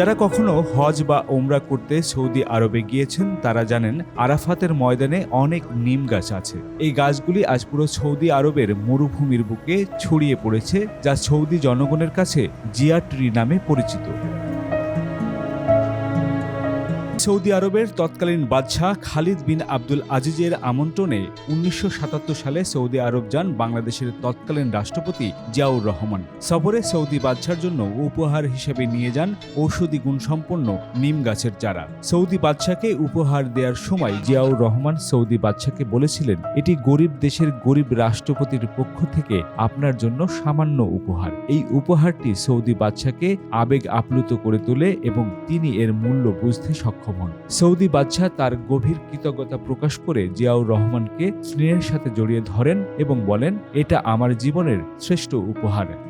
যারা কখনো হজ বা ওমরা করতে সৌদি আরবে গিয়েছেন, তারা জানেন আরাফাতের ময়দানে অনেক নিম গাছ আছে। এই গাছগুলি আজ পুরো সৌদি আরবের মরুভূমির বুকে ছড়িয়ে পড়েছে, যা সৌদি জনগণের কাছে জিয়া ট্রি নামে পরিচিত। সৌদি আরবের তৎকালীন বাদশাহ খালিদ বিন আব্দুল আজিজের আমন্ত্রণে উনিশশো সাতাত্তর সালে সৌদি আরব যান বাংলাদেশের তৎকালীন রাষ্ট্রপতি জিয়াউর রহমান। সফরে সৌদি বাদশার জন্য উপহার হিসেবে নিয়ে যান ঔষধি গুণসম্পন্ন নিম গাছের চারা। সৌদি বাদশাকে উপহার দেওয়ার সময় জিয়াউর রহমান সৌদি বাদশাকে বলেছিলেন, এটি গরিব দেশের গরিব রাষ্ট্রপতির পক্ষ থেকে আপনার জন্য সামান্য উপহার। এই উপহারটি সৌদি বাদশাকে আবেগ আপ্লুত করে তোলে এবং তিনি এর মূল্য বুঝতে সক্ষম হন সৌদি বাদশাহ তার গভীর কৃতজ্ঞতা প্রকাশ করে জিয়াউর রহমানকে স্নেহের সাথে জড়িয়ে ধরেন এবং বলেন, এটা আমার জীবনের শ্রেষ্ঠ উপহার।